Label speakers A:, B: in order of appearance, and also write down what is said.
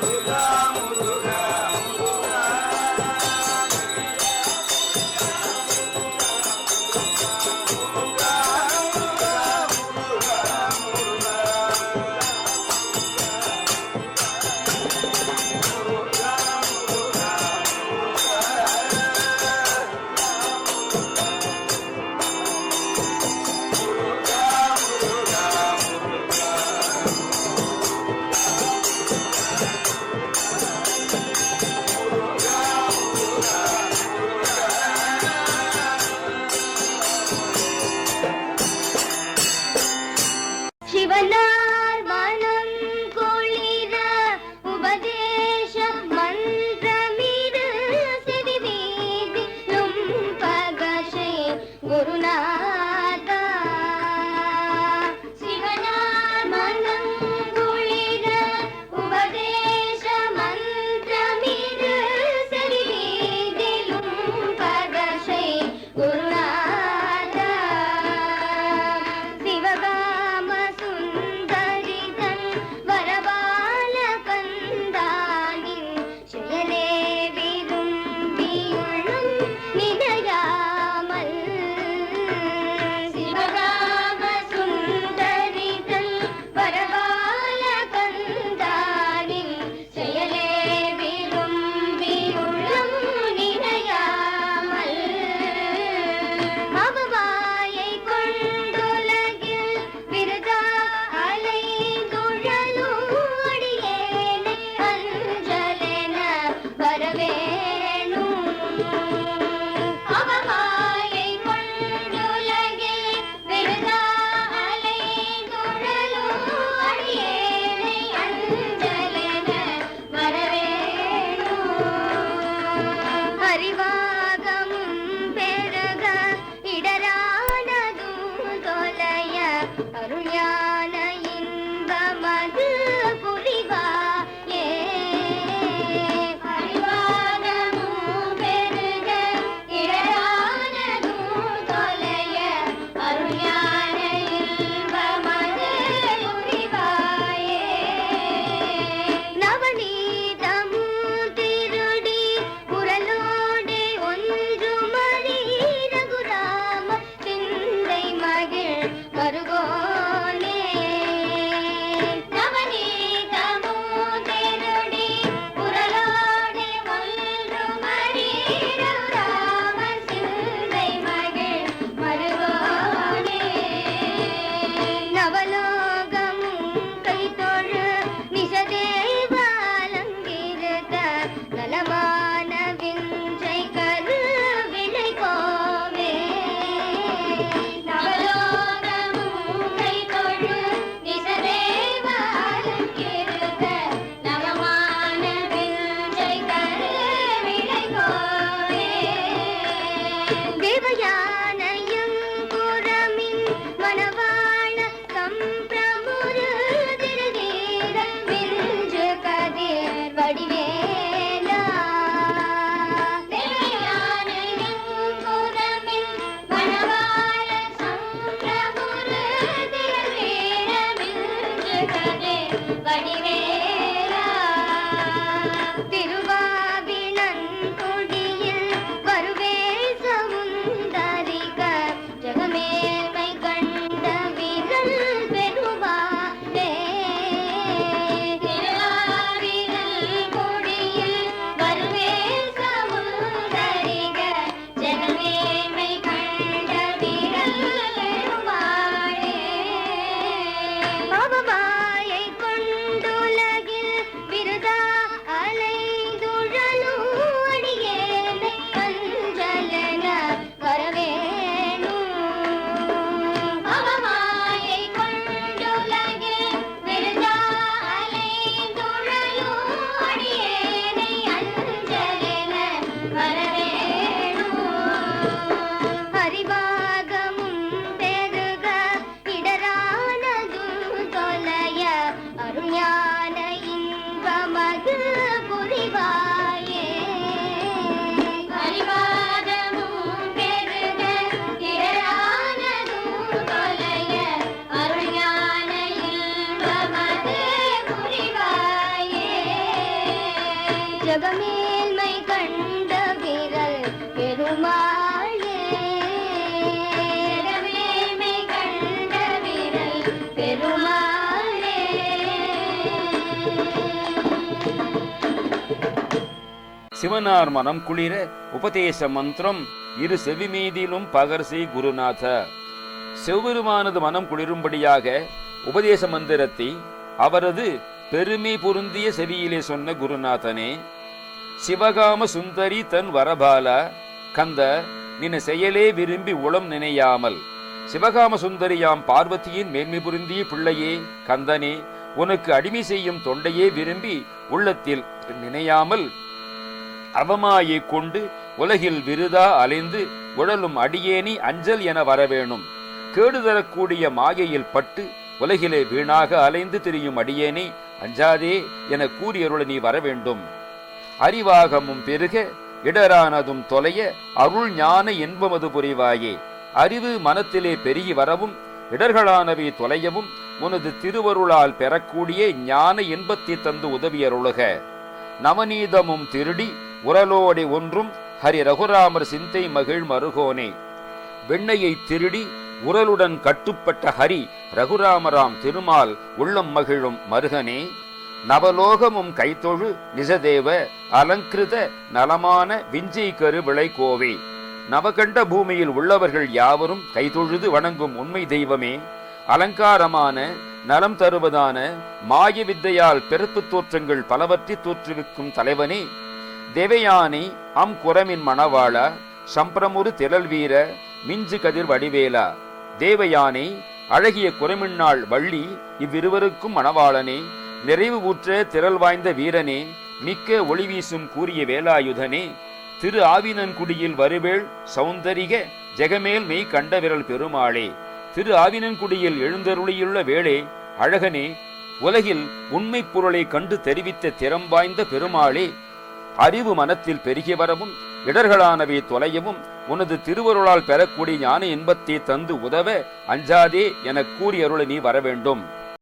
A: சிவனார் நலமா கதிர்
B: சிவனார் மனம் குளிர உபதேச மந்திரம் இரு செவிமீதிலும் பகர்சி குருநாத. செவ்வெருமானது மனம் குளிரும்படியாக உபதேச மந்திரத்தை அவரது பெருமை பொருந்திய செவியிலே சொன்ன குருநாதனே சிவகாம சுந்தரி தன் வரபாலா கந்த நின செயலே விரும்பி உளம் நினையாமல் சிவகாம சுந்தரியாம் பார்வதியின் மேன்மை புரிந்திய பிள்ளையே கந்தனே உனக்கு அடிமை செய்யும் தொண்டையே விரும்பி உள்ளத்தில் நினையாமல் அவமாயை கொண்டு உலகில் விருதா அலைந்து உழலும் அடியேனி அஞ்சல் என வரவேணும். கேடு தரக்கூடிய மாயையில் பட்டு உலகிலே வீணாக அலைந்து திரியும் அடியேனே அஞ்சாதே என கூறியருள நீ வரவேண்டும். அறிவாகமும் பெருக இடரானதும் தொலைய அருள் ஞான என்பமது புரிவாயே. அறிவு மனத்திலே பெருகி வரவும் இடர்களானவை தொலையவும் உனது திருவருளால் பெறக்கூடிய ஞான இன்பத்தை தந்து உதவியருளுக. நவநீதமும் திருடி உரலோடி ஒன்றும் ஹரி ரகுராமர் சிந்தை மகிழ் மருகோனே. வெண்ணையை திருடி உரலுடன் கட்டுப்பட்ட ஹரி ரகுராமராம் திருமால் உள்ளம் மகிழும் மருகனே. நவலோகமும் கைத்தொழு நிஜதேவ அலங்கிருத நலமான விஞ்சை கரு கோவே. நவகண்ட பூமியில் உள்ளவர்கள் யாவரும் கைதொழுது வணங்கும் உண்மை தெய்வமே. அலங்காரமான நலம் தருவதான மாய வித்தையால் பிறப்பு தோற்றங்கள் பலவற்றை தோற்றுவிக்கும் தலைவனே. தேவயானி அம் குரமின் மணவாளா சம்பிரமுரு திரள் வீர மிஞ்சு கதிர் வடிவேலா. தேவயானை அழகிய குரமின்னாள் வள்ளி இவ்விருவருக்கும் மணவாளனே நிறைவு ஊற்ற திரள் வாய்ந்த வீரனே மிக்க ஒளி வீசும் கூறிய வேலாயுதனே திரு ஆவினன்குடியில் வருவேள் சௌந்தரிக ஜெகமேல் மெய் கண்ட விரல் பெருமாளே. திரு ஆவினன்குடியில் எழுந்தருளியுள்ள வேளே அழகனே உலகில் உண்மை பொருளை கண்டு தெரிவித்த திறம் வாய்ந்த பெருமாளே அறிவு மனத்தில் பெருகி வரவும் இடர்களானவை தொலையவும் உனது திருவருளால் பெறக்கூடிய ஞான இன்பத்தை தந்து உதவ அஞ்சாதே எனக் கூறி நீ நீ வரவேண்டும்.